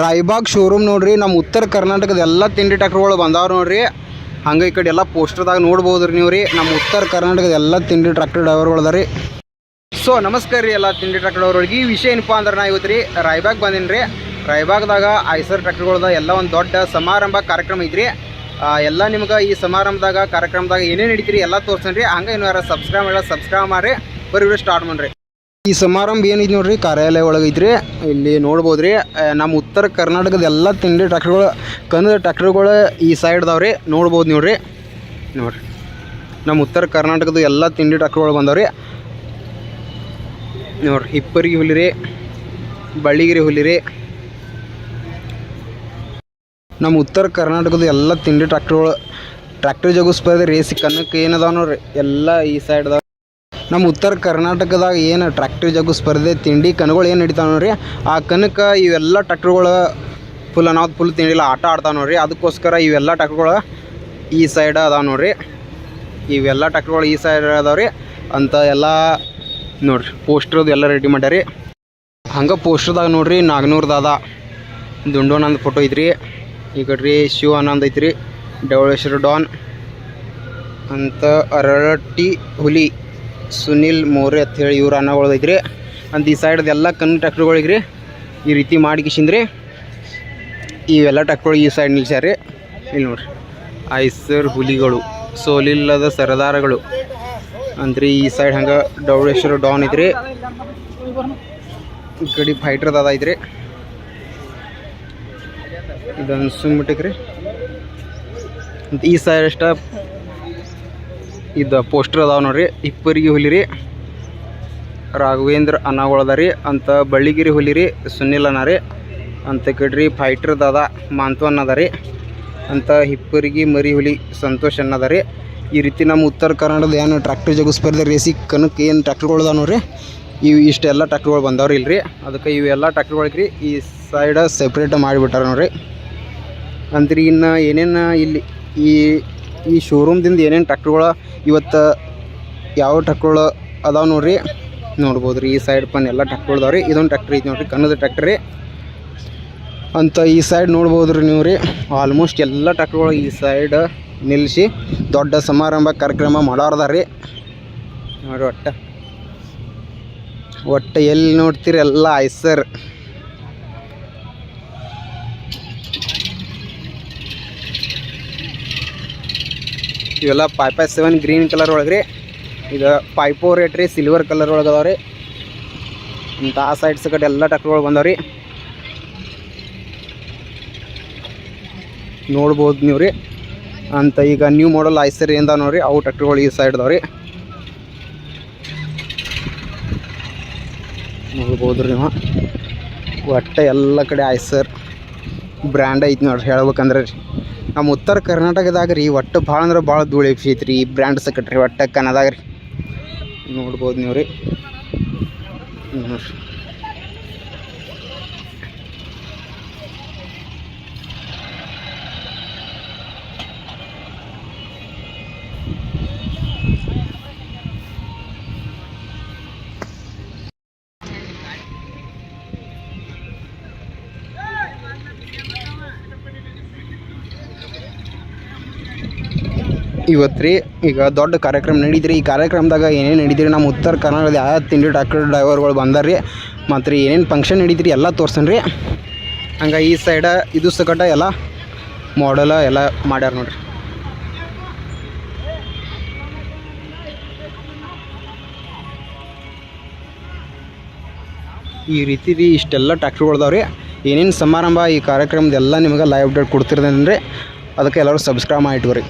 Raibag showroom ನೋಡ್ರಿ ನಮ್ಮ ಉತ್ತರ ಕರ್ನಾಟಕದ ಎಲ್ಲ ತಿಂಡಿ ಟ್ರ್ಯಾಕ್ಟರ್ಗಳು ಬಂದಾವ್ ನೋಡ್ರಿ. ಹಂಗೆ ಈ ಕಡೆ ಎಲ್ಲ ಪೋಸ್ಟರ್ದಾಗ ನೋಡ್ಬೋದು ರೀ ನೀವು ರೀ ನಮ್ಮ ಉತ್ತರ ಕರ್ನಾಟಕದ ಎಲ್ಲ ತಿಂಡಿ ಟ್ರಾಕ್ಟರ್ ಡ್ರೈವರ್ಗಳು ರೀ ಸೊ ನಮಸ್ಕಾರ ರೀ ಎಲ್ಲ ತಿಂಡಿ ಟ್ರಾಕ್ಟರ್ ಡ್ರೈವರ್ಗಳಿಗೆ ಈ ವಿಷಯ ಏನಪ್ಪ ಅಂದ್ರೆ ನಾ ಇವತ್ತು ರೀ ರಾಯ್ಬಾಗ್ ಬಂದೀನಿ ರೀ. ರಾಯ್ಬಾಗ್ದಾಗ ಐಸರ್ ಟ್ರಾಕ್ಟರ್ಗಳ್ದ ಎಲ್ಲ ಒಂದು ದೊಡ್ಡ ಸಮಾರಂಭ ಕಾರ್ಯಕ್ರಮ ಐತ್ರಿ. ಎಲ್ಲ ನಿಮ್ಗೆ ಈ ಸಮಾರಂಭದಾಗ, ಕಾರ್ಯಕ್ರಮದಾಗ ಏನೇನು ನಡೀತೀರಿ ಎಲ್ಲ ತೋರ್ಸೇನಿ ರೀ ಹಂಗೆ ಇನ್ನು ಯಾರು ಸಬ್ಸ್ಕ್ರೈಬ್ ಮಾಡಿ ಸಬ್ಸ್ಕ್ರೈಬ್ ಮಾಡಿ ಬರೀ ಸ್ಟಾರ್ಟ್ ಮಾಡ್ರಿ. ಈ ಸಮಾರಂಭ ಏನಿದೆ ನೋಡ್ರಿ, ಕಾರ್ಯಾಲಯ ಒಳಗೆ ಐತ್ರಿ ಇಲ್ಲಿ ನೋಡ್ಬೋದು ರೀ ನಮ್ಮ ಉತ್ತರ ಕರ್ನಾಟಕದ ಎಲ್ಲ ತಿಂಡಿ ಟ್ರ್ಯಾಕ್ಟರ್ಗಳು ಕನ್ನಡ ಟ್ರ್ಯಾಕ್ಟರ್ಗಳು ಈ ಸೈಡ್ ಅದಾವ್ರಿ ನೋಡ್ಬೋದು ನೋಡ್ರಿ. ನೋಡ್ರಿ. ನಮ್ಮ ಉತ್ತರ ಕರ್ನಾಟಕದ ಎಲ್ಲ ತಿಂಡಿ ಟ್ರ್ಯಾಕ್ಟರ್ಗಳು ಬಂದವ್ರಿ. ನೋಡ್ರಿ, ಹಿಪ್ಪರಿಗೆ ಹುಲಿರಿ ಬಳ್ಳಿಗಿರಿ ಹುಲಿರಿ ನಮ್ಮ ಉತ್ತರ ಕರ್ನಾಟಕದ ಎಲ್ಲ ತಿಂಡಿ ಟ್ರ್ಯಾಕ್ಟರ್ಗಳು, ಟ್ರ್ಯಾಕ್ಟರ್ ಜಗು ರೇಸಿ ಕನ್ನಕ್ಕೆ ಏನದಾವ ನೋಡ್ರಿ. ಎಲ್ಲ ಈ ಸೈಡ್ ಅದಾವ ನಮ್ಮ ಉತ್ತರ ಕರ್ನಾಟಕದಾಗ ಏನು ಟ್ರ್ಯಾಕ್ಟರ್ ಜಗ್ಗು ಸ್ಪರ್ಧೆ, ತಿಂಡಿ ಕಣಗಳು ಏನು ನಡೀತಾವೆ ನೋಡ್ರಿ, ಆ ಕನಕ ಇವೆಲ್ಲ ಟ್ರ್ಯಾಕ್ಟರ್ಗಳು ಫುಲ್ ಅನಾವ್ ಫುಲ್ ತಿಂಡಿಲ್ಲ, ಆಟ ಆಡ್ತಾವೆ ನೋಡ್ರಿ, ಅದಕ್ಕೋಸ್ಕರ ಇವೆಲ್ಲ ಟ್ರ್ಯಾಕ್ಟರ್ಗಳು ಈ ಸೈಡ್ ಅದಾವೆ ನೋಡ್ರಿ. ಇವೆಲ್ಲ ಟ್ರ್ಯಾಕ್ಟರ್ಗಳು ಈ ಸೈಡ್ ಅದಾವ್ರಿ ರೀ, ಅಂತ ಎಲ್ಲ ನೋಡ್ರಿ ಪೋಸ್ಟ್ರದ್ದು ಎಲ್ಲ ರೆಡಿ ಮಾಡ್ಯಾರಿ ಹಂಗೆ ಪೋಸ್ಟ್ರದಾಗ ನೋಡ್ರಿ ನಾಗನೂರ್ದಾದ ದುಂಡೋನಂದ್ ಫೋಟೋ ಐತ್ರಿ. ಈ ಕಡೆ ರೀ ಶಿವ ಆನಂದ್ ಐತ್ರಿ ಡವಳೇಶ್ವರ ಡಾನ್, ಅಂತ ಅರಟ್ಟಿ ಹುಲಿ. ಸುನಿಲ್ ಮೋರೆ ಅಂತ ಹೇಳಿ ಇವ್ರ ಅನ್ನಗಳು ಐತ್ರಿ. ಅಂತ ಈ ಸೈಡ್ದು ಎಲ್ಲ ಕಣ್ಣು ಟ್ರ್ಯಾಕ್ಟರ್ಗಳಿಗೆ ರೀ ಈ ರೀತಿ ಮಾಡಿ ಕಿಶಿಂದ್ರಿ ಇವೆಲ್ಲ ಟ್ರ್ಯಾಕ್ಟರ್ಗಳು ಈ ಸೈಡ್ ನಿಲ್ಸ್ಯಾರಿ ಇಲ್ಲಿ ನೋಡ್ರಿ. ಐಸರ್ ಹುಲಿಗಳು, ಸೋಲಿಲ್ಲದ ಸರದಾರಗಳು. ಅಂದ್ರೆ ಈ ಸೈಡ್ ಹಂಗೆ ಡೌಡೇಶ್ವರ ಡಾನ್ ಐತ್ರಿ. ಈ ಕಡೆ ಫೈಟ್ರ್ ದಾದ ಐತ್ರಿ. ಇದೊಂದು ಸುಮ್ಬಿಟ್ಟಿಕ್ ರೀ ಈ ಸೈಡ್ ಅಷ್ಟ ಇದು ಪೋಸ್ಟರ್ ಅದಾವ ನೋಡ್ರಿ. ಇಪ್ಪರಿಗೆ ಹುಲಿ ರೀ ರಾಘವೇಂದ್ರ ಅದ ರೀ ಅಂತ ಬಳ್ಳಿಗಿರಿ ಹುಲಿ ರೀ ಸುನಿಲ್ ಅನ್ನ ರೀ, ಅಂತ ಕಡ್ರಿ ಫೈಟರ್ ಅದ ಮಾಂತು ಅನ್ನದ ರೀ ಅಂತ ಹಿಪ್ಪರಿಗೆ ಮರಿ ಹುಲಿ ಸಂತೋಷ್ ಅನ್ನದ ರೀ ಈ ರೀತಿ ನಮ್ಮ ಉತ್ತರ ಕರ್ನಾಟಕದ ಏನು ಟ್ರ್ಯಾಕ್ಟರ್ ಜಗ ಸ್ಪರ್ಧೆ ರೇಸಿ ಕನಕ್ಕೆ ಏನು ಟ್ರ್ಯಾಕ್ಟರ್ಗಳು ಅದಾವ ನೋಡ್ರಿ. ಇವು ಇಷ್ಟೆಲ್ಲ ಟ್ರ್ಯಾಕ್ಟರ್ಗಳು ಬಂದವ್ರಿ ಇಲ್ರಿ. ಅದಕ್ಕೆ ಇವೆಲ್ಲ ಟ್ರ್ಯಾಕ್ಟರ್ಗಳಿಗೆ ಈ ಸೈಡ ಸೆಪ್ರೇಟ್ ಮಾಡಿಬಿಟ್ಟಾರ ನೋಡ್ರಿ. ಅಂದ್ರೆ ಇನ್ನು ಏನೇನು ಇಲ್ಲಿ ಈ ಈ ಶೋರೂಮ್ದಿಂದ ಏನೇನು ಟ್ರ್ಯಾಕ್ಟರ್ಗಳು ಇವತ್ತು ಯಾವ ಟ್ರ್ಯಾಕ್ಟರ್ಗಳು ಅದಾವ ನೋಡ್ರಿ. ನೋಡ್ಬೋದು ರೀ, ಈ ಸೈಡ್ ಪನ್ ಎಲ್ಲ ಟ್ರ್ಯಾಕ್ಟರ್ ಅದಾವ ರೀ. ಇದೊಂದು ಟ್ರ್ಯಾಕ್ಟರ್ ಐತಿ ನೋಡ್ರಿ ಕನ್ನದ ಟ್ರ್ಯಾಕ್ಟರ್ ಅಂತ ಈ ಸೈಡ್ ನೋಡ್ಬೋದು ರೀ ನೀವು ರೀ. ಆಲ್ಮೋಸ್ಟ್ ಎಲ್ಲ ಟ್ರ್ಯಾಕ್ಟರ್ಗಳು ಈ ಸೈಡ್ ನಿಲ್ಲಿಸಿ ದೊಡ್ಡ ಸಮಾರಂಭ ಕಾರ್ಯಕ್ರಮ ಮಾಡಾರ್ದಾರಿ ರೀ. ನೋಡಿ ಒಟ್ಟ. ಒಟ್ಟು ಎಲ್ಲಿ ನೋಡ್ತೀರಿ, ಎಲ್ಲ ಐಸರ್. ಇವೆಲ್ಲ five five seven green colour ಒಳಗೆ ರೀ. ಇದು ಫೈವ್ ಫೋರ್ ಏಟ್ ರೀ ಸಿಲ್ವರ್ ಕಲರ್ ಒಳಗೆ ಅದಾವೆ ರೀ. ಅಂತ ಆ ಸೈಡ್ಸ್ ಕಡೆ ಎಲ್ಲ ಟ್ರ್ಯಾಕ್ಟರ್ಗಳು ಬಂದಾವ ರೀ. ನೋಡ್ಬೋದು ನೀವು ರೀ. ಅಂತ ಈಗ ನ್ಯೂ ಮಾಡಲ್ ಐಸರಿ ಅಂತ ನೋಡ್ರಿ, ಅವು ಟ್ರ್ಯಾಕ್ಟರ್ಗಳು ಈ ಸೈಡ್ ಅದಾವ ರೀ. ನೋಡ್ಬೋದು ರೀ ನೀವು. ಒಟ್ಟೆ ಎಲ್ಲ ಕಡೆ ಐಸರ್ ಬ್ರ್ಯಾಂಡ್ ಐತಿ ನೋಡ್ರಿ, ಹೇಳ್ಬೇಕಂದ್ರೆ ರೀ. ನಮ್ಮ ಉತ್ತರ ಕರ್ನಾಟಕದಾಗ ರೀ ಒಟ್ಟು ಭಾಳ ಅಂದ್ರೆ ಭಾಳ ಧೂಳು ಐತಿ ರೀ, ಈ ಬ್ರ್ಯಾಂಡ್ ಕಟ್ರಿ ಒಟ್ಟು ಕನ್ನದಾಗ ರೀ. ನೋಡ್ಬೋದು ನೀವು ರೀ. ನೋಡ್ರಿ. ಇವತ್ತು ರೀ, ಈಗ ದೊಡ್ಡ ಕಾರ್ಯಕ್ರಮ ನಡೀತ್ರಿ. ಈ ಕಾರ್ಯಕ್ರಮದಾಗ ಏನೇನು ನಡೀತೀರಿ? ನಮ್ಮ ಉತ್ತರ ಕರ್ನಾಟಕದ ಯಾವ ತಿಂಡಿ ಟ್ರ್ಯಾಕ್ಟರ್ ಡ್ರೈವರ್ಗಳು ಬಂದಾರ ರೀ. ಮತ್ತು ರೀ, ಏನೇನು ಫಂಕ್ಷನ್ ನಡೀತ್ರಿ? ಎಲ್ಲ ತೋರ್ಸನ್ ರೀ. ಹಂಗೆ ಈ ಸೈಡ ಇದು ಸಕಟ ಎಲ್ಲ ಮಾಡಲ ಎಲ್ಲ ಮಾಡ್ಯಾರ ನೋಡ್ರಿ. ಈ ರೀತಿ ರೀ ಇಷ್ಟೆಲ್ಲ ಟ್ರ್ಯಾಕ್ಟರ್ಗಳು ರೀ. ಏನೇನು ಸಮಾರಂಭ ಈ ಕಾರ್ಯಕ್ರಮದೆಲ್ಲ ನಿಮಗೆ ಲೈವ್ ಅಪ್ಡೇಟ್ ಕೊಡ್ತಿರ್ತೇನೆ ರೀ ಅದಕ್ಕೆ ಎಲ್ಲರೂ ಸಬ್ಸ್ಕ್ರೈಬ್ ಮಾಡಿ ಇಟ್ಕೊರಿ